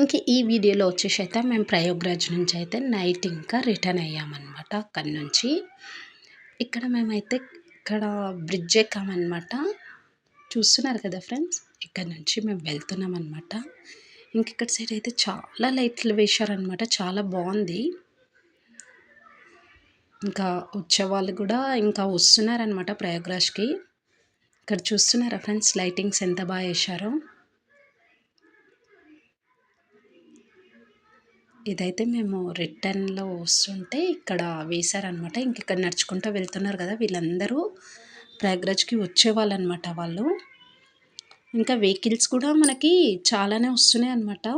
ఇంక ఈ వీడియోలో వచ్చేసి అయితే మేము ప్రయోగ్రాజ్ నుంచి అయితే నైట్ ఇంకా రిటర్న్ అయ్యామన్నమాట అక్కడి నుంచి. ఇక్కడ మేమైతే ఇక్కడ బ్రిడ్జ్ ఎక్కామన్నమాట. చూస్తున్నారు కదా ఫ్రెండ్స్? ఇక్కడ నుంచి మేము వెళ్తున్నాం అనమాట ఇంక ఇక్కడ సైడ్ అయితే చాలా లైట్లు వేశారనమాట చాలా బాగుంది. ఇంకా వచ్చేవాళ్ళు కూడా ఇంకా వస్తున్నారనమాట ప్రయాగ్రాజ్కి. ఇక్కడ చూస్తున్నారా ఫ్రెండ్స్? లైటింగ్స్ ఎంత బాగా వేశారో. ఇదైతే మేము రిటర్న్లో వస్తుంటే ఇక్కడ వేశారనమాట ఇంక ఇక్కడ నడుచుకుంటూ వెళ్తున్నారు కదా వీళ్ళందరూ. ప్రయాగ్రాజ్కి వచ్చేవాళ్ళు అనమాట వాళ్ళు. ఇంకా వెహికల్స్ కూడా మనకి చాలానే వస్తున్నాయి అనమాట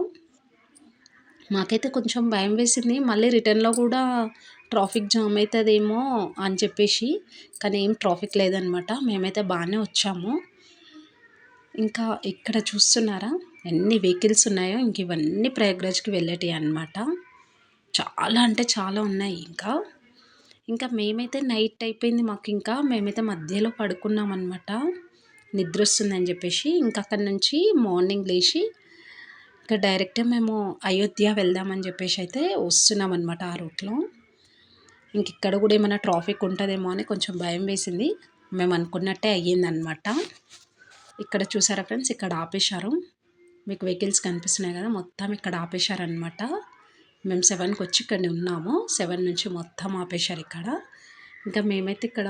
మాకైతే కొంచెం భయం వేసింది. మళ్ళీ రిటర్న్లో కూడా ట్రాఫిక్ జామ్ అవుతుందేమో అని చెప్పేసి. కానీ ఏం ట్రాఫిక్ లేదనమాట మేమైతే బాగానే వచ్చాము. ఇంకా ఇక్కడ చూస్తున్నారా? ఎన్ని వెహికల్స్ ఉన్నాయో ఇంక ఇవన్నీ ప్రయాగ్రాజ్కి వెళ్ళేటివి అనమాట చాలా అంటే చాలా ఉన్నాయి ఇంకా. ఇంకా మేమైతే నైట్ అయిపోయింది మాకు ఇంకా. మేమైతే మధ్యలో పడుకున్నాం అనమాట నిద్ర వస్తుందని చెప్పేసి ఇంకా అక్కడి నుంచి మార్నింగ్ లేచి ఇంకా డైరెక్ట్ మేము అయోధ్య వెళ్దామని చెప్పేసి అయితే వస్తున్నాం అనమాట ఆ రూట్లో. ఇంక ఇక్కడ కూడా ఏమైనా ట్రాఫిక్ ఉంటుందేమో అని కొంచెం భయం వేసింది. మేము అనుకున్నట్టే అయ్యిందనమాట ఇక్కడ చూసారా ఫ్రెండ్స్? ఇక్కడ ఆపేశారు. మీకు వెహికల్స్ కనిపిస్తున్నాయి కదా మొత్తం ఇక్కడ ఆపేశారనమాట మేము సెవెన్కి వచ్చి ఇక్కడ ఉన్నాము. సెవెన్ నుంచి మొత్తం ఆపేశారు ఇక్కడ. ఇంకా మేమైతే ఇక్కడ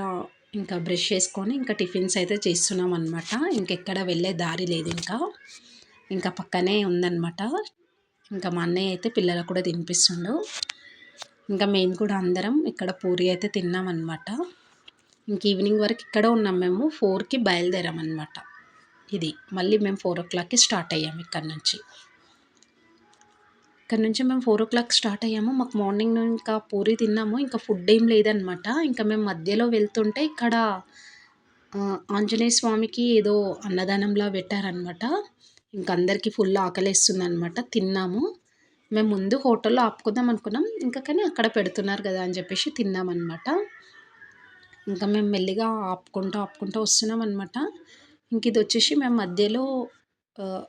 ఇంకా బ్రష్ చేసుకొని ఇంకా టిఫిన్స్ అయితే చేస్తున్నాం అనమాట ఇంకెక్కడ వెళ్ళే దారి లేదు ఇంకా. ఇంకా పక్కనే ఉందన్నమాట. ఇంకా మా అన్నయ్య అయితే పిల్లలకు కూడా తినిపిస్తుండు. ఇంకా మేము కూడా అందరం ఇక్కడ పూరి అయితే తిన్నామన్నమాట. ఇంక ఈవినింగ్ వరకు ఇక్కడ ఉన్నాం మేము. ఫోర్కి బయలుదేరామన్నమాట. ఇది. మళ్ళీ మేము ఫోర్ ఓ క్లాక్కి స్టార్ట్ అయ్యాము ఇక్కడ నుంచి. ఇక్కడ నుంచి మేము ఫోర్ ఓ క్లాక్ స్టార్ట్ అయ్యాము. మాకు మార్నింగ్ ఇంకా పూరి తిన్నాము. ఇంకా ఫుడ్ ఏం లేదనమాట ఇంకా మేము మధ్యలో వెళ్తుంటే ఇక్కడ ఆంజనేయ స్వామికి ఏదో అన్నదానంలా పెట్టారనమాట ఇంక అందరికీ ఫుల్ ఆకలిస్తుంది అనమాట తిన్నాము. మేము ముందు హోటల్లో ఆపుకుందాం అనుకున్నాం. ఇంకా కానీ అక్కడ పెడుతున్నారు కదా అని చెప్పేసి తిన్నామన్నమాట. ఇంకా మేము మెల్లిగా ఆపుకుంటూ ఆపుకుంటూ వస్తున్నాం అనమాట ఇంక ఇది వచ్చేసి మేము మధ్యలో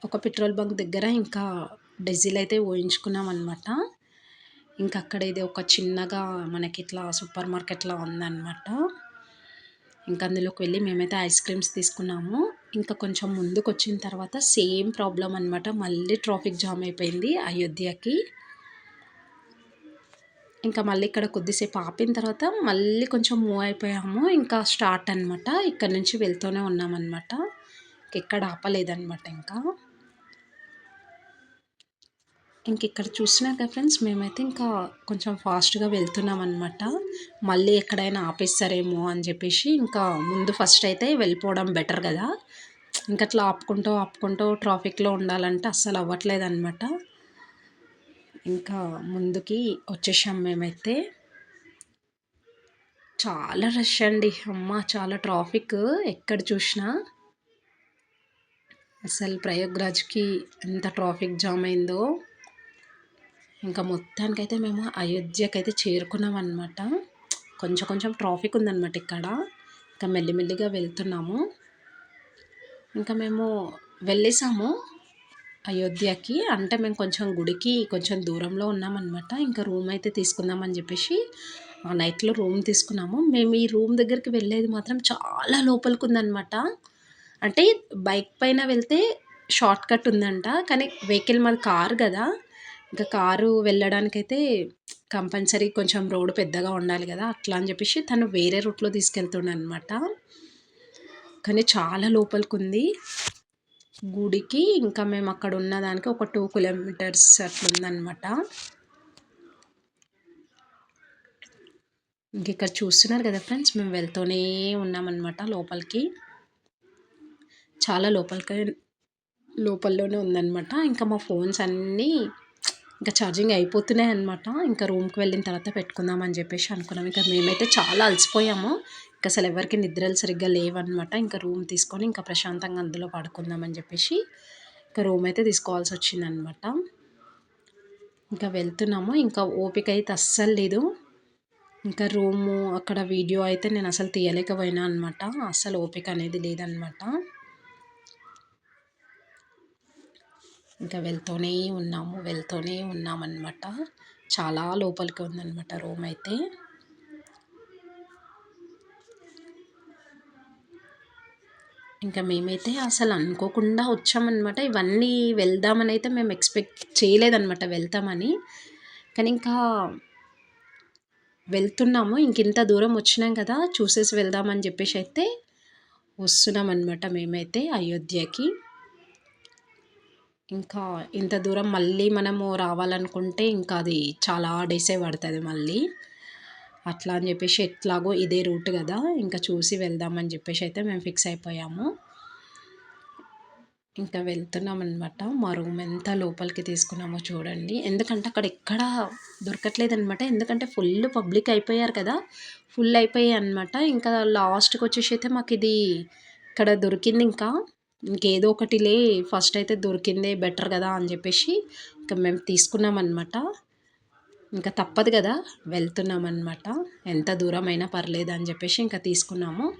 ఒక పెట్రోల్ బంక్ దగ్గర ఇంకా డీజిల్ అయితే ఓయించుకున్నాం అనమాట ఇంకా అక్కడ ఇది ఒక చిన్నగా మనకి ఇట్లా సూపర్ మార్కెట్లా ఉందన్నమాట. ఇంకా అందులోకి వెళ్ళి మేమైతే ఐస్ క్రీమ్స్ తీసుకున్నాము. ఇంకా కొంచెం ముందుకు వచ్చిన తర్వాత సేమ్ ప్రాబ్లం అనమాట మళ్ళీ ట్రాఫిక్ జామ్ అయిపోయింది అయోధ్యకి. ఇంకా మళ్ళీ ఇక్కడ కొద్దిసేపు ఆపిన తర్వాత మళ్ళీ కొంచెం మూవ్ అయిపోయాము. ఇంకా స్టార్ట్ అనమాట ఇక్కడ నుంచి వెళ్తూనే ఉన్నామన్నమాట. ఎక్కడ ఆపలేదన్నమాట ఇంకా. ఇంక ఇక్కడ చూసినా కదా ఫ్రెండ్స్ మేమైతే ఇంకా కొంచెం ఫాస్ట్గా వెళ్తున్నాం అనమాట మళ్ళీ ఎక్కడైనా ఆపేస్తారేమో అని చెప్పేసి ఇంకా ముందు ఫస్ట్ అయితే వెళ్ళిపోవడం బెటర్ కదా. ఇంకా అట్లా ఆపుకుంటూ ఆపుకుంటూ ట్రాఫిక్లో ఉండాలంటే అస్సలు అవ్వట్లేదు అనమాట ఇంకా ముందుకి వచ్చేసాం మేమైతే. చాలా రష్ అండి. అమ్మ చాలా ట్రాఫిక్ ఎక్కడ చూసినా. అసలు ప్రయోగ్రాజ్కి ఎంత ట్రాఫిక్ జామ్ అయిందో. ఇంకా మొత్తానికైతే మేము అయోధ్యకైతే చేరుకున్నాం అనమాట కొంచెం కొంచెం ట్రాఫిక్ ఉందన్నమాట ఇక్కడ. ఇంకా మెల్లిమెల్లిగా వెళ్తున్నాము. ఇంకా మేము వెళ్ళేసాము. అయోధ్యకి. అంటే మేము కొంచెం గుడికి కొంచెం దూరంలో ఉన్నామన్నమాట. ఇంకా రూమ్ అయితే తీసుకుందామని చెప్పేసి ఆ నైట్లో రూమ్ తీసుకున్నాము. మేము ఈ రూమ్ దగ్గరికి వెళ్ళేది మాత్రం చాలా లోపలికి ఉందన్నమాట అంటే బైక్ పైన వెళ్తే షార్ట్ కట్ ఉందంట కానీ వెహికల్ మాది కారు కదా. ఇంకా కారు వెళ్ళడానికైతే కంపల్సరీ కొంచెం రోడ్డు పెద్దగా ఉండాలి కదా అట్లా అని చెప్పేసి తను వేరే రూట్లో తీసుకెళ్తుండ అనమాట కానీ చాలా లోపలికి ఉంది గుడికి ఇంకా మేము అక్కడ ఉన్నదానికి ఒక టూ కిలోమీటర్స్ అట్లా ఉందన్నమాట ఇంక ఇక్కడ చూస్తున్నారు కదా ఫ్రెండ్స్ మేము వెళ్తూనే ఉన్నామన్నమాట లోపలికి. చాలా లోపలికి లోపల్లోనే ఉందన్నమాట. ఇంకా మా ఫోన్స్ అన్నీ ఇంకా ఛార్జింగ్ అయిపోతున్నాయి అనమాట ఇంకా రూమ్కి వెళ్ళిన తర్వాత పెట్టుకుందాం అని చెప్పేసి అనుకున్నాం. ఇంకా మేమైతే చాలా అలసిపోయాము. ఇంకా అసలు ఎవరికి నిద్రలు సరిగ్గా లేవన్నమాట. ఇంకా రూమ్ తీసుకొని ఇంకా ప్రశాంతంగా అందులో పడుకుందాం అని చెప్పేసి ఇంకా రూమ్ అయితే తీసుకోవాల్సి వచ్చిందనమాట ఇంకా వెళ్తున్నాము. ఇంకా ఓపిక అయితే అస్సలు లేదు. ఇంకా రూము అక్కడ వీడియో అయితే నేను అసలు తీయలేకపోయినా అనమాట అస్సలు ఓపిక అనేది లేదనమాట ఇంకా వెళ్తూనే ఉన్నాము వెళ్తూనే ఉన్నామన్నమాట. చాలా లోపలికి ఉందన్నమాట రూమ్ అయితే. ఇంకా మేమైతే అసలు అనుకోకుండా వచ్చామన్నమాట. ఇవన్నీ వెళ్దామని అయితే మేము ఎక్స్పెక్ట్ చేయలేదన్నమాట వెళ్తామని. కానీ ఇంకా వెళ్తున్నాము. ఇంక ఇంత దూరం వచ్చినాం కదా చూసేసి వెళ్దామని చెప్పేసి అయితే వస్తున్నాం అనమాట మేమైతే అయోధ్యకి. ఇంకా ఇంత దూరం మళ్ళీ మనము రావాలనుకుంటే ఇంకా అది చాలా డేసే పడుతుంది మళ్ళీ. అట్లా అని చెప్పేసి ఎట్లాగో ఇదే రూట్ కదా ఇంకా చూసి వెళ్దామని చెప్పేసి అయితే మేము ఫిక్స్ అయిపోయాము. ఇంకా వెళ్తున్నాం అనమాట మా రూమ్ ఎంత లోపలికి తీసుకున్నామో చూడండి. ఎందుకంటే అక్కడ ఎక్కడ దొరకట్లేదు అనమాట ఎందుకంటే ఫుల్ పబ్లిక్ అయిపోయారు కదా ఫుల్ అయిపోయాయి అనమాట ఇంకా లాస్ట్కి వచ్చేసి అయితే మాకు ఇది ఇక్కడ దొరికింది ఇంకా. ఇంకేదో ఒకటిలే ఫస్ట్ అయితే దొరికిందే బెటర్ కదా అని చెప్పేసి ఇంకా మేము తీసుకున్నామన్నమాట. ఇంకా తప్పదు కదా వెళ్తున్నామన్నమాట. ఎంత దూరం అయినా పర్లేదు అని చెప్పేసి ఇంకా తీసుకున్నాము.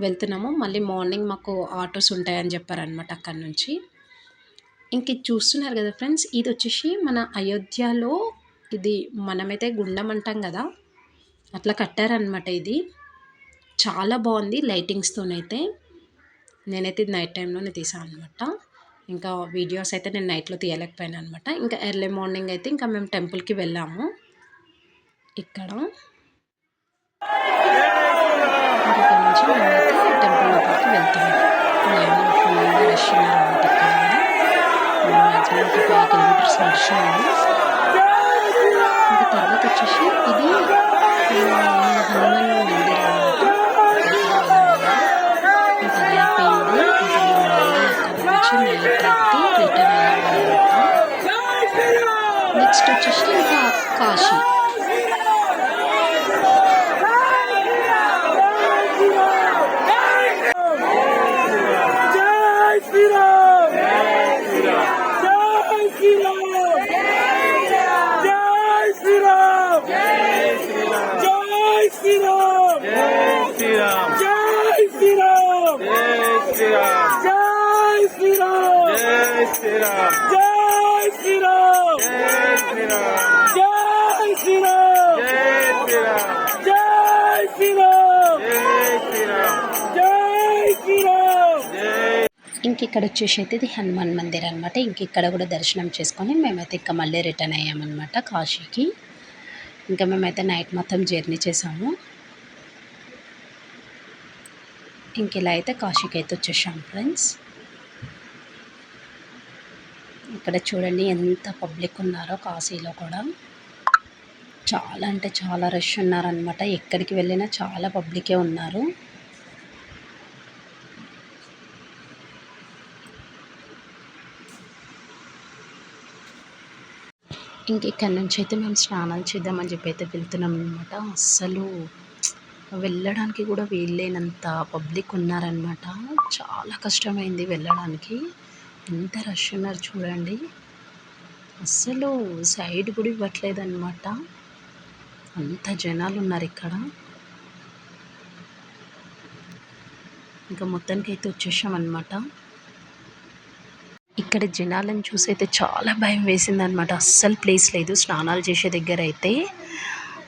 వెళ్తున్నాము మళ్ళీ మార్నింగ్ మాకు ఆటోస్ ఉంటాయని చెప్పారనమాట అక్కడి నుంచి. ఇంక చూస్తున్నారు కదా ఫ్రెండ్స్ ఇది వచ్చేసి మన అయోధ్యలో ఇది మనమైతే గుండం అంటాం కదా అట్లా కట్టారనమాట ఇది. చాలా బాగుంది లైటింగ్స్తోనైతే నేనైతే ఇది నైట్ టైంలోనే తీసాను అనమాట ఇంకా వీడియోస్ అయితే నేను నైట్లో తీయలేకపోయాను అనమాట ఇంకా ఎర్లీ మార్నింగ్ అయితే ఇంకా మేము టెంపుల్కి వెళ్ళాము. ఇక్కడ. ఇక్కడ నుంచి మేమైతే టెంపుల్ లోపలికి వెళ్తాము. లైన్లో ఫుల్ రష్ ఉన్నారనమాట ఇక్కడ మ్యాక్సిమం ఒక ఫైవ్ కిలోమీటర్స్ నడిచాము ఇంకా తర్వాత వచ్చేసి ఇది హనుమాన్ అయితే రిటర్న్ అయ్యామన్నమాట నెక్స్ట్ వచ్చేసి ఇంకా కాశీ శ్రీరామ్ జై శ్రీరామ్ జై శ్రీరామ్ జై శ్రీరామ్ జై శ్రీరామ్ జై శ్రీరామ్ జై శ్రీరామ్ ఇంక ఇక్కడ వచ్చేసి అయితే ఇది హనుమాన్ మందిర్ అనమాట ఇంక ఇక్కడ కూడా దర్శనం చేసుకొని మేమైతే ఇంకా మళ్ళీ రిటర్న్ అయ్యామన్నమాట కాశీకి. ఇంకా మేమైతే నైట్ మొత్తం జర్నీ చేసాము. ఇంక ఇలా అయితే కాశీకి అయితే వచ్చేసాం ఫ్రెండ్స్. ఇక్కడ చూడండి ఎంత పబ్లిక్ ఉన్నారో కాశీలో కూడా. చాలా అంటే చాలా రష్ ఉన్నారనమాట ఎక్కడికి వెళ్ళినా చాలా పబ్లికే ఉన్నారు. ఇంక ఇక్కడ నుంచి అయితే మేము స్నానాలు చేద్దామని చెప్పి అయితే వెళ్తున్నాం అనమాట అస్సలు వెళ్ళడానికి కూడా వీల్లేనంత పబ్లిక్ ఉన్నారనమాట చాలా కష్టమైంది వెళ్ళడానికి. ఎంత రష్ ఉన్నారు చూడండి. అస్సలు సైడ్ కూడా ఇవ్వట్లేదు అనమాట అంత జనాలు ఉన్నారు ఇక్కడ. ఇంకా మొత్తానికి అయితే వచ్చేసామన్నమాట. ఇక్కడ జనాలను చూసి అయితే చాలా భయం వేసిందనమాట అస్సలు ప్లేస్ లేదు. స్నానాలు చేసే దగ్గర అయితే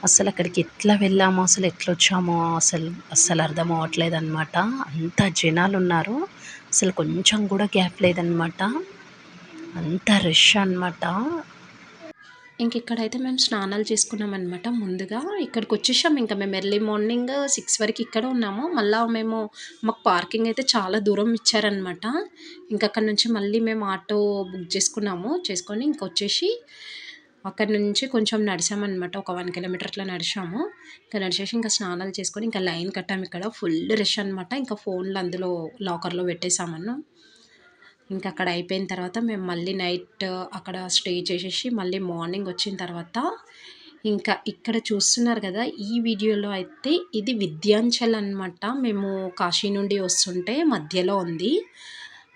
అసలు అక్కడికి ఎట్లా వెళ్ళామో అసలు ఎట్లా వచ్చామో అసలు అస్సలు అర్థం అవ్వట్లేదు అనమాట అంత జనాలు ఉన్నారు. అసలు కొంచెం కూడా గ్యాప్ లేదనమాట అంత రష్ అనమాట ఇంక ఇక్కడైతే మేము స్నానాలు చేసుకున్నాం అనమాట ముందుగా. ఇక్కడికి వచ్చేసాం. ఇంకా మేము ఎర్లీ మార్నింగ్ సిక్స్ వరకు ఇక్కడ ఉన్నాము. మళ్ళీ మేము మాకు పార్కింగ్ అయితే చాలా దూరం ఇచ్చారనమాట ఇంకా అక్కడ నుంచి మళ్ళీ మేము ఆటో బుక్ చేసుకున్నాము. చేసుకొని ఇంకొచ్చేసి అక్కడి నుంచి కొంచెం నడిచామన్నమాట. ఒక వన్ కిలోమీటర్ అట్లా నడిచాము. ఇంకా నడిచేసి ఇంకా స్నానాలు చేసుకొని ఇంకా లైన్ కట్టాము ఇక్కడ. ఫుల్ రష్ అనమాట ఇంకా ఫోన్లు అందులో లాకర్లో పెట్టేసామన్నా ఇంకా అక్కడ అయిపోయిన తర్వాత మేము మళ్ళీ నైట్ అక్కడ స్టే చేసేసి మళ్ళీ మార్నింగ్ వచ్చిన తర్వాత ఇంకా ఇక్కడ చూస్తున్నారు కదా ఈ వీడియోలో అయితే ఇది విద్యాంచల్ అనమాట మేము కాశీ నుండి వస్తుంటే మధ్యలో ఉంది.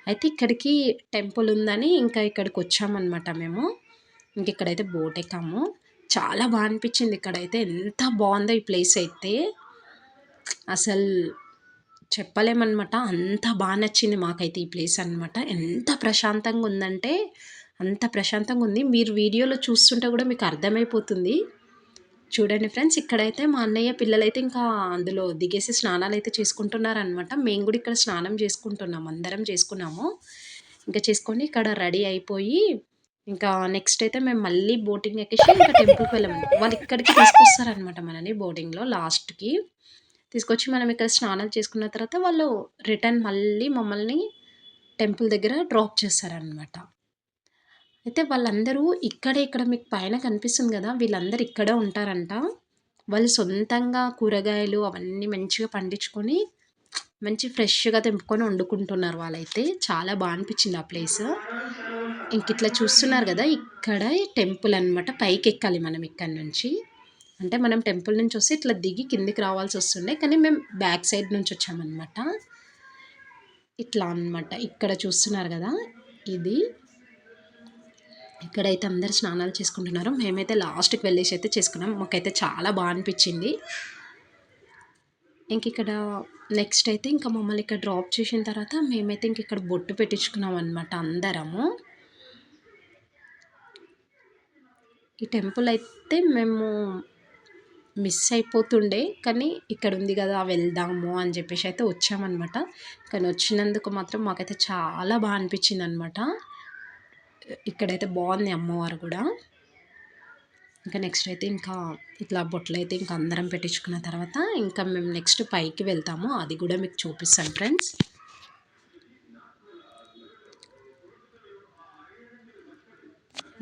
అయితే ఇక్కడికి టెంపుల్ ఉందని ఇంకా ఇక్కడికి వచ్చామన్నమాట మేము. ఇంక ఇక్కడైతే బోట్ ఎక్కాము. చాలా బాగా అనిపించింది ఇక్కడైతే. ఎంత బాగుందో ఈ ప్లేస్ అయితే. అసలు చెప్పలేమన్నమాట. అంత బాగా నచ్చింది మాకైతే ఈ ప్లేస్ అనమాట ఎంత ప్రశాంతంగా ఉందంటే అంత ప్రశాంతంగా ఉంది. మీరు వీడియోలో చూస్తుంటే కూడా మీకు అర్థమైపోతుంది. చూడండి ఫ్రెండ్స్ ఇక్కడైతే మా అన్నయ్య పిల్లలైతే ఇంకా అందులో దిగేసి స్నానాలు అయితే చేసుకుంటున్నారనమాట మేము కూడా ఇక్కడ స్నానం చేసుకుంటున్నాం. అందరం చేసుకున్నాము. ఇంకా చేసుకొని ఇక్కడ రెడీ అయిపోయి ఇంకా నెక్స్ట్ అయితే మేము మళ్ళీ బోటింగ్ ఎక్కేసి ఇంకా టెంపుల్కి వెళ్ళాము. వాళ్ళు ఇక్కడికి తీసుకొస్తారనమాట మనని బోటింగ్లో లాస్ట్కి తీసుకొచ్చి మనం ఇక్కడ స్నానాలు చేసుకున్న తర్వాత వాళ్ళు రిటర్న్ మళ్ళీ మమ్మల్ని టెంపుల్ దగ్గర డ్రాప్ చేస్తారనమాట అయితే వాళ్ళందరూ ఇక్కడే ఇక్కడ మీకు పైన కనిపిస్తుంది కదా వీళ్ళందరూ ఇక్కడే ఉంటారంట. వాళ్ళు సొంతంగా కూరగాయలు అవన్నీ మంచిగా పండించుకొని మంచి ఫ్రెష్గా తెంపుకొని వండుకుంటున్నారు వాళ్ళైతే. చాలా బాగా అనిపించింది ఆ ప్లేస్ ఇంక ఇట్లా చూస్తున్నారు కదా ఇక్కడ టెంపుల్ అనమాట పైకి ఎక్కాలి మనం ఇక్కడ నుంచి. అంటే మనం టెంపుల్ నుంచి వస్తే ఇట్లా దిగి కిందికి రావాల్సి వస్తుండే కానీ మేము బ్యాక్ సైడ్ నుంచి వచ్చామన్నమాట. ఇట్లా అనమాట ఇక్కడ చూస్తున్నారు కదా ఇది. ఇక్కడైతే అందరు స్నానాలు చేసుకుంటున్నారు. మేమైతే లాస్ట్కి వెళ్ళేసి అయితే చేసుకున్నాం. మాకైతే చాలా బాగా అనిపించింది. ఇంక ఇక్కడ నెక్స్ట్ అయితే ఇంకా మమ్మల్ని ఇక్కడ డ్రాప్ చేసిన తర్వాత మేమైతే ఇంక ఇక్కడ బొట్టు పెట్టించుకున్నాం అనమాట అందరము. ఈ టెంపుల్ అయితే మేము మిస్ అయిపోతుండే కానీ ఇక్కడ ఉంది కదా వెళ్దాము అని చెప్పేసి అయితే వచ్చామన్నమాట. కానీ వచ్చినందుకు మాత్రం మాకైతే చాలా బాగా అనిపించింది అనమాట ఇక్కడైతే బాగుంది అమ్మవారు కూడా. ఇంకా నెక్స్ట్ అయితే ఇంకా ఇట్లా బొట్లు అయితే ఇంకా అందరం పెట్టించుకున్న తర్వాత ఇంకా మేము నెక్స్ట్ పైకి వెళ్తాము. అది కూడా మీకు చూపిస్తాను ఫ్రెండ్స్.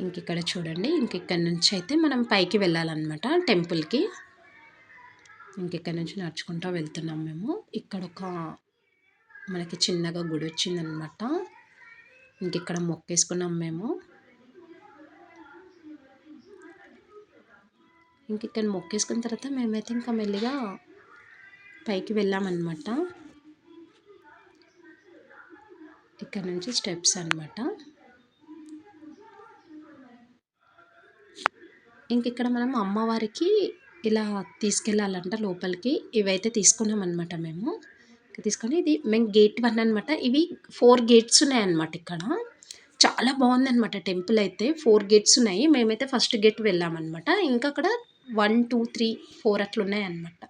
ఇంక ఇక్కడ చూడండి. ఇంక ఇక్కడ నుంచి అయితే మనం పైకి వెళ్ళాలన్నమాట టెంపుల్కి. ఇంక ఇక్కడ నుంచి నడుచుకుంటూ వెళ్తున్నాం మేము. ఇక్కడ ఒక మనకి చిన్నగా గుడి వచ్చిందనమాట ఇంక ఇక్కడ మొక్కేసుకున్నాం మేము. ఇంక ఇక్కడ మొక్కేసుకున్న తర్వాత మేమైతే ఇంకా మెల్లిగా పైకి వెళ్ళామన్నమాట. ఇక్కడ నుంచి స్టెప్స్ అనమాట ఇంక ఇక్కడ మనం అమ్మవారికి ఇలా తీసుకెళ్ళాలంట లోపలికి. ఇవైతే తీసుకున్నాం అనమాట మేము తీసుకొని ఇది మేము గేట్ వన్ అనమాట ఇవి ఫోర్ గేట్స్ ఉన్నాయన్నమాట ఇక్కడ. చాలా బాగుందన్నమాట టెంపుల్ అయితే. ఫోర్ గేట్స్ ఉన్నాయి. మేమైతే ఫస్ట్ గేట్ వెళ్ళామన్నమాట. ఇంకా అక్కడ వన్ టూ త్రీ ఫోర్ అట్లా ఉన్నాయన్నమాట.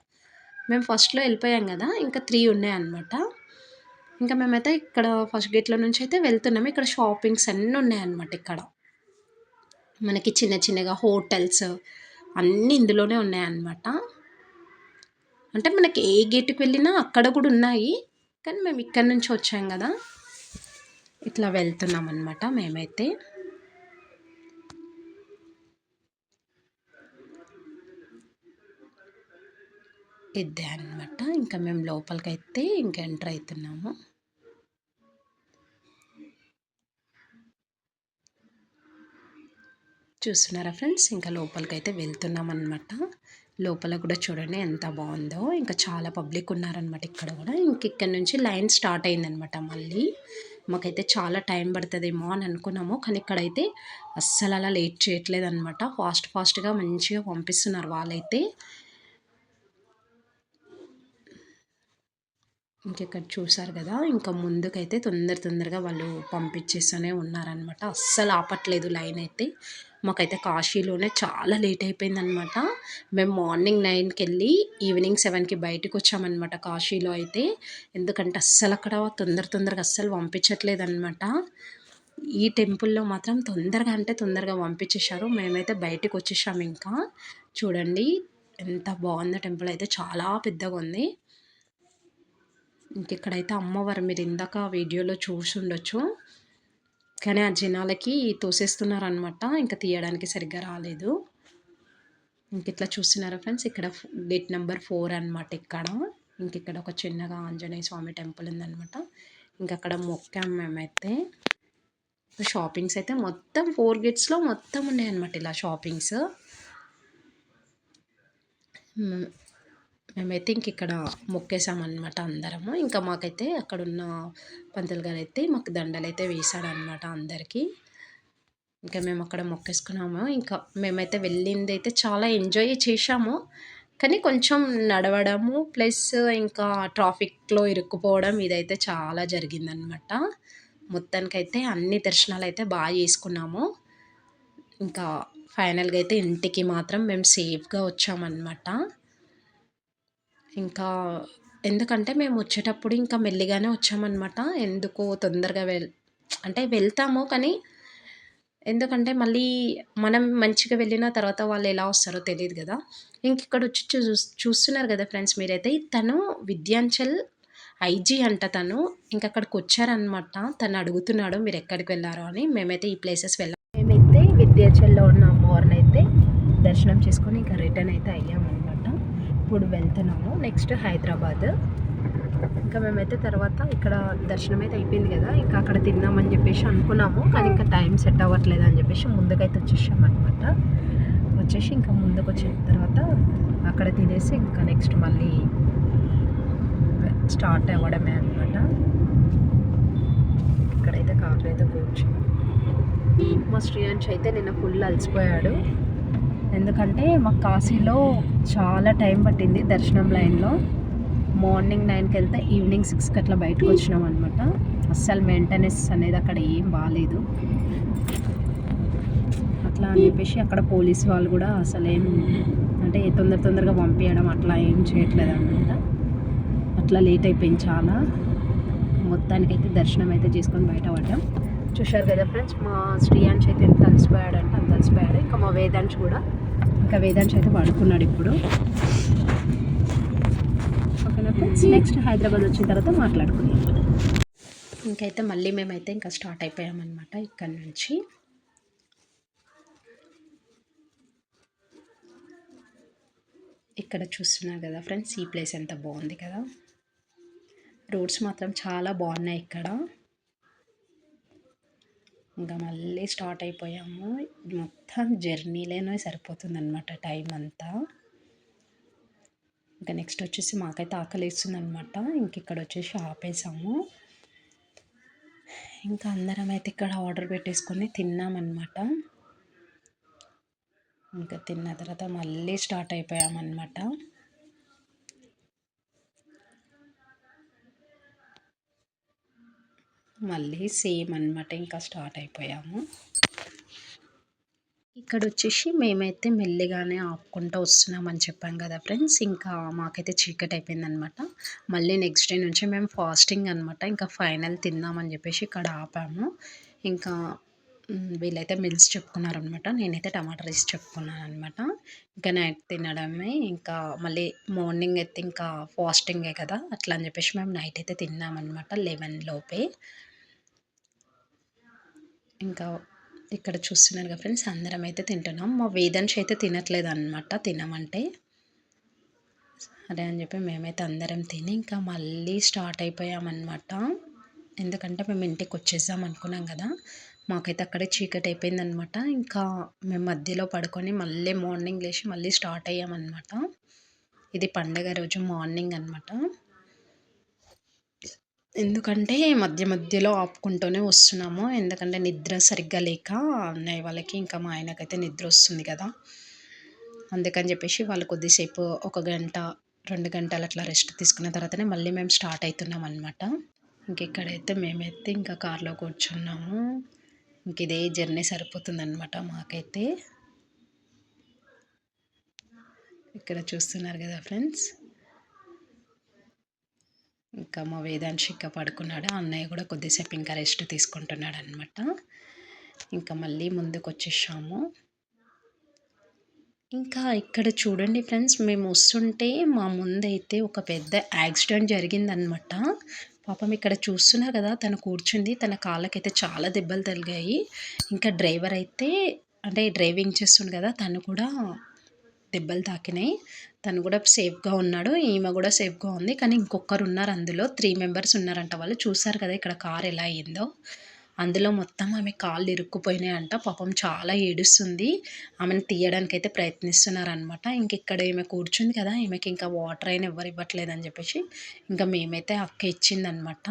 మేము ఫస్ట్లో వెళ్ళిపోయాం కదా. ఇంకా త్రీ ఉన్నాయన్నమాట. ఇంకా మేమైతే ఇక్కడ ఫస్ట్ గేట్లో నుంచి అయితే వెళ్తున్నాము ఇక్కడ షాపింగ్స్ అన్నీ ఉన్నాయన్నమాట ఇక్కడ. మనకి చిన్న చిన్నగా హోటల్స్ అన్నీ ఇందులోనే ఉన్నాయన్నమాట. అంటే మనకి ఏ గేటుకి వెళ్ళినా అక్కడ కూడా ఉన్నాయి. కానీ మేము ఇక్కడ నుంచి వచ్చాం కదా. ఇట్లా వెళ్తున్నాం అనమాట మేమైతే. ఇద్దే అనమాట ఇంకా మేము లోపలికైతే ఇంకా ఎంటర్ అవుతున్నాము. చూస్తున్నారా ఫ్రెండ్స్? ఇంకా లోపలికైతే వెళ్తున్నాం అనమాట లోపల కూడా చూడండి ఎంత బాగుందో. ఇంకా చాలా పబ్లిక్ ఉన్నారనమాట ఇక్కడ కూడా. ఇంక ఇక్కడ నుంచి లైన్ స్టార్ట్ అయిందనమాట మళ్ళీ. మాకైతే చాలా టైం పడుతుందేమో అని అనుకున్నాము. కానీ ఇక్కడైతే అస్సలు అలా లేట్ చేయట్లేదు అనమాట ఫాస్ట్ ఫాస్ట్గా మంచిగా పంపిస్తున్నారు వాళ్ళైతే. ఇంకెక్కడ చూసారు కదా ఇంకా ముందుకైతే తొందర తొందరగా వాళ్ళు పంపించేస్తూనే ఉన్నారనమాట అస్సలు ఆపట్లేదు లైన్ అయితే. మాకైతే కాశీలోనే చాలా లేట్ అయిపోయిందనమాట మేము మార్నింగ్ నైన్కి వెళ్ళి ఈవినింగ్ సెవెన్కి బయటకు వచ్చామన్నమాట కాశీలో అయితే. ఎందుకంటే అస్సలు అక్కడ తొందర తొందరగా అస్సలు పంపించట్లేదు అనమాట ఈ టెంపుల్లో మాత్రం తొందరగా అంటే తొందరగా పంపించేశారు. మేమైతే బయటకు వచ్చేసాము ఇంకా. చూడండి ఎంత బాగుందో టెంపుల్ అయితే. చాలా పెద్దగా ఉంది. ఇంక ఇక్కడైతే అమ్మవారు మీరు ఇందాక వీడియోలో చూసి ఉండొచ్చు కానీ ఆ జనాలకి తోసేస్తున్నారనమాట ఇంకా తీయడానికి సరిగ్గా రాలేదు. ఇంక ఇట్లా చూస్తున్నారా ఫ్రెండ్స్? ఇక్కడ గేట్ నెంబర్ ఫోర్ అనమాట ఇక్కడ. ఇంక ఇక్కడ ఒక చిన్నగా ఆంజనేయ స్వామి టెంపుల్ ఉందనమాట ఇంక అక్కడ మొక్కాం మేమైతే. షాపింగ్స్ అయితే మొత్తం ఫోర్ గేట్స్లో మొత్తం ఉన్నాయన్నమాట ఇలా షాపింగ్స్. మేమైతే ఇంక ఇక్కడ మొక్కేసామన్నమాట అందరము. ఇంకా మాకైతే అక్కడ ఉన్న పంతులు గారు అయితే మాకు దండలు అయితే వేసాడనమాట అందరికీ. ఇంకా మేము అక్కడ మొక్కేసుకున్నాము. ఇంకా మేమైతే వెళ్ళింది అయితే చాలా ఎంజాయ్ చేసాము కానీ కొంచెం నడవడము ప్లస్ ఇంకా ట్రాఫిక్లో ఇరుక్కుపోవడం ఇదైతే చాలా జరిగిందనమాట మొత్తానికైతే అన్ని దర్శనాలు అయితే బాగా చేసుకున్నాము. ఇంకా ఫైనల్గా అయితే ఇంటికి మాత్రం మేము సేఫ్గా వచ్చామన్నమాట. ఇంకా ఎందుకంటే మేము వచ్చేటప్పుడు ఇంకా మెల్లిగానే వచ్చామన్నమాట. ఎందుకు తొందరగా వెల్ అంటే వెళ్తాము కానీ ఎందుకంటే మళ్ళీ మనం మంచిగా వెళ్ళిన తర్వాత వాళ్ళు ఎలా వస్తారో తెలియదు కదా. ఇంక ఇక్కడ వచ్చి చూ చూస్తున్నారు కదా ఫ్రెండ్స్ మీరైతే. తను విద్యాంచల్ ఐజీ అంట తను. ఇంక అక్కడికి వచ్చారనమాట తను అడుగుతున్నాడు మీరు ఎక్కడికి వెళ్ళారో అని. మేమైతే ఈ ప్లేసెస్ వెళ్ళాం మేమైతే విద్యాచల్లో ఉన్న అమ్మవారిని అయితే దర్శనం చేసుకొని ఇంకా రిటర్న్ అయితే అయ్యామన్నమాట. ఇప్పుడు వెళ్తున్నాము నెక్స్ట్ హైదరాబాద్. ఇంకా మేమైతే తర్వాత ఇక్కడ దర్శనం అయితే అయిపోయింది కదా ఇంకా అక్కడ తిన్నామని చెప్పేసి అనుకున్నాము కానీ ఇంకా టైం సెట్ అవ్వట్లేదు అని చెప్పేసి ముందుకైతే వచ్చేసాం అనమాట వచ్చేసి ఇంకా ముందుకు వచ్చిన తర్వాత అక్కడ తినేసి ఇంకా నెక్స్ట్ మళ్ళీ స్టార్ట్ అవ్వడమే అనమాట ఇక్కడైతే కార్లో అయితే కూర్చో మా శ్రీయాంశ్ అయితే నిన్న ఫుల్ అలసిపోయాడు. ఎందుకంటే మాకు కాశీలో చాలా టైం పట్టింది దర్శనం లైన్లో. మార్నింగ్ నైన్కి వెళ్తే ఈవినింగ్ సిక్స్కి అట్లా బయటకు వచ్చినాం అనమాట అస్సలు మెయింటెనెన్స్ అనేది అక్కడ ఏం బాగాలేదు అట్లా అని చెప్పేసి అక్కడ పోలీస్ వాళ్ళు కూడా అసలు ఏం అంటే తొందర తొందరగా పంపించడం అట్లా ఏం చేయట్లేదు అనమాట అట్లా లేట్ అయిపోయింది చాలా. మొత్తానికైతే దర్శనం అయితే చేసుకొని బయట పడ్డాం. చూశారు కదా ఫ్రెండ్స్ మా శ్రీయాంశ్ అయితే ఎంత అలసిపోయాడంటే అంత అలసిపోయాడు ఇంకా మా వేదాంశ్ కూడా. ఇంకా వేదాంశ్ అయితే పడుకున్నాడు ఇప్పుడు. ఓకేనా ఫ్రెండ్స్ నెక్స్ట్ హైదరాబాద్ వచ్చిన తర్వాత మాట్లాడుకున్నాం ఇంకైతే మళ్ళీ మేమైతే ఇంకా స్టార్ట్ అయిపోయామన్నమాట ఇక్కడ నుంచి. ఇక్కడ చూస్తున్నారు కదా ఫ్రెండ్స్ ఈ ప్లేస్ ఎంత బాగుంది కదా. రోడ్స్ మాత్రం చాలా బాగున్నాయి ఇక్కడ. ఇంకా మళ్ళీ స్టార్ట్ అయిపోయాము. మొత్తం జర్నీలోనే సరిపోతుంది అనమాట టైం అంతా. ఇంకా నెక్స్ట్ వచ్చేసి మాకైతే ఆకలి వేస్తుంది అనమాట ఇంక ఇక్కడ వచ్చేసి ఆపేసాము. ఇంకా అందరం అయితే ఇక్కడ ఆర్డర్ పెట్టేసుకొని తిన్నామన్నమాట. ఇంకా తిన్న తర్వాత మళ్ళీ స్టార్ట్ అయిపోయామన్నమాట. మళ్ళీ సేమ్ అనమాట ఇంకా స్టార్ట్ అయిపోయాము. ఇక్కడ వచ్చేసి మేమైతే మెల్లిగానే ఆపుకుంటూ వస్తున్నామని చెప్పాం కదా ఫ్రెండ్స్ ఇంకా మాకైతే చీకటి అయిపోయిందనమాట మళ్ళీ నెక్స్ట్ డే నుంచి మేము ఫాస్టింగ్ అనమాట ఇంకా ఫైనల్ తిందామని చెప్పేసి ఇక్కడ ఆపాము. ఇంకా వీళ్ళైతే మిల్స్ చెప్పుకున్నారనమాట నేనైతే టమాటా రైస్ చెప్పుకున్నాను అనమాట ఇంకా నైట్ తినడమే ఇంకా మళ్ళీ మార్నింగ్ అయితే ఇంకా ఫాస్టింగే కదా అట్లా అని చెప్పేసి మేము నైట్ అయితే తిన్నామన్నమాట లెవెన్ లోపే. ఇంకా ఇక్కడ చూస్తున్నారు కదా ఫ్రెండ్స్ అందరం అయితే తింటున్నాం. మా వేదన్స్ అయితే తినట్లేదు అనమాట తినమంటే. అదే అని చెప్పి మేమైతే అందరం తిని ఇంకా మళ్ళీ స్టార్ట్ అయిపోయామన్నమాట. ఎందుకంటే మేము ఇంటికి వచ్చేసాం అనుకున్నాం కదా మాకైతే అక్కడే చీకటి అయిపోయిందనమాట ఇంకా మేము మధ్యలో పడుకొని మళ్ళీ మార్నింగ్ లేచి మళ్ళీ స్టార్ట్ అయ్యామన్నమాట. ఇది పండగ రోజు మార్నింగ్ అనమాట ఎందుకంటే మధ్య మధ్యలో ఆపుకుంటూనే వస్తున్నాము. ఎందుకంటే నిద్ర సరిగ్గా లేక అన్నయ్య వాళ్ళకి ఇంకా మా ఆయనకైతే నిద్ర వస్తుంది కదా. అందుకని చెప్పేసి వాళ్ళు కొద్దిసేపు ఒక గంట రెండు గంటలు అట్లా రెస్ట్ తీసుకున్న తర్వాతనే మళ్ళీ మేము స్టార్ట్ అవుతున్నాం అనమాట ఇంక ఇక్కడైతే మేమైతే ఇంకా కార్లో కూర్చున్నాము. ఇంక ఇదే జర్నీ సరిపోతుందన్నమాట మాకైతే. ఇక్కడ చూస్తున్నారు కదా ఫ్రెండ్స్. ఇంకా మా వేదాంశ్ ఇంకా పడుకున్నాడు. అన్నయ్య కూడా కొద్దిసేపు ఇంకా రెస్ట్ తీసుకుంటున్నాడు అనమాట ఇంకా మళ్ళీ ముందుకు వచ్చేసాము ఇంకా ఇక్కడ చూడండి ఫ్రెండ్స్ మేము వస్తుంటే మా ముందైతే ఒక పెద్ద యాక్సిడెంట్ జరిగిందనమాట పాపం ఇక్కడ చూస్తున్నారు కదా తను కూర్చుంది. తన కాళ్ళకైతే చాలా దెబ్బలు తగిలాయి. ఇంకా డ్రైవర్ అయితే అంటే డ్రైవింగ్ చేస్తుండు కదా తను కూడా దెబ్బలు తాకినాయి. తను కూడా సేఫ్గా ఉన్నాడు. ఈమె కూడా సేఫ్గా ఉంది. కానీ ఇంకొకరు ఉన్నారు అందులో. త్రీ మెంబర్స్ ఉన్నారంట వాళ్ళు. చూసారు కదా ఇక్కడ కార్ ఎలా అయిందో. అందులో మొత్తం ఆమె కాళ్ళు ఇరుక్కుపోయినాయంట. పాపం చాలా ఏడుస్తుంది. ఆమెను తీయడానికి అయితే ప్రయత్నిస్తున్నారనమాట ఇంక ఇక్కడ ఈమె కూర్చుంది కదా. ఈమెకి ఇంకా వాటర్ అయినా ఎవరు ఇవ్వట్లేదని చెప్పేసి ఇంకా మేమైతే అక్క ఇచ్చిందనమాట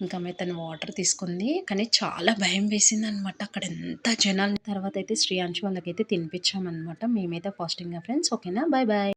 ఇంకా ఆమె తను వాటర్ తీసుకుంది. కానీ చాలా భయం వేసింది అనమాట అక్కడ ఎంత జనాల. తర్వాత అయితే శ్రీయాంశు వాళ్ళకైతే తినిపించామన్నమాట మేమైతే ఫాస్టింగ్ ఫ్రెండ్స్ ఓకేనా? Bye bye